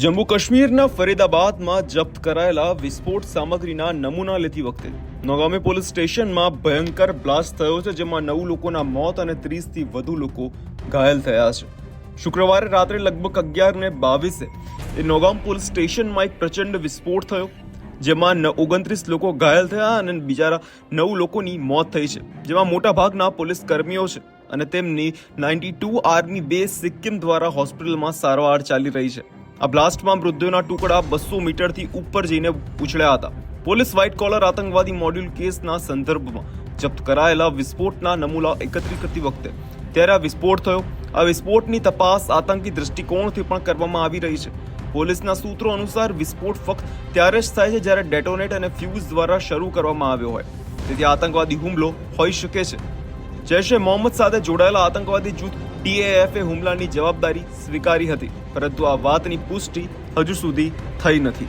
જમ્મુ કાશ્મીરના ફરીદાબાદમાં જપ્ત કરાયેલા વિસ્ફોટ સામગ્રીના નમૂના લેતી વખતે નોગામે પોલીસ સ્ટેશનમાં ભયંકર બ્લાસ્ટ થયો છે, જેમાં નવ લોકોના મોત અને ત્રીસથી વધુ લોકો ઘાયલ થયા છે. શુક્રવારે રાત્રે લગભગ અગિયાર ને બાવીસે એ નોગામ પોલીસ સ્ટેશનમાં એક પ્રચંડ વિસ્ફોટ થયો, જેમાં ઓગણત્રીસ લોકો ઘાયલ થયા અને બીજા નવ લોકોની મોત થઈ છે. જેમાં મોટાભાગના પોલીસ કર્મીઓ છે અને તેમની નાઇન્ટી ટુ આર્મી બે સિક્કિમ દ્વારા હોસ્પિટલમાં સારવાર ચાલી રહી છે. આ બ્લાસ્ટમાં મૃત્યુના ટુકડા બસો મીટરથી ઉપર જઈને ઉછળ્યા હતા. પોલીસ વ્હાઇટ કોલર આતંકવાદી મોડ્યુલ કેસના સંદર્ભમાં જપ્ત કરાયેલા વિસ્ફોટના નમૂના એકત્રિત કરતી વખતે ત્યારે આ વિસ્ફોટ થયો. આ વિસ્ફોટની તપાસ આતંકી દૃષ્ટિકોણથી પણ કરવામાં આવી રહી છે. પોલીસના સૂત્રો અનુસાર વિસ્ફોટ ફક્ત ત્યારે જ થાય છે જ્યારે ડેટોનેટ અને ફ્યુઝ દ્વારા શરૂ કરવામાં આવ્યો હોય. તેથી આતંકવાદી હુમલો હોઈ શકે છે. જૈશે મોહમ્મદ સાથે જોડાયેલા આતંકવાદી જૂથ ટીએએફએ હુમલાની જવાબદારી સ્વીકારી હતી પરંતુ આ વાતની પુષ્ટિ હજુ સુધી થઈ નથી.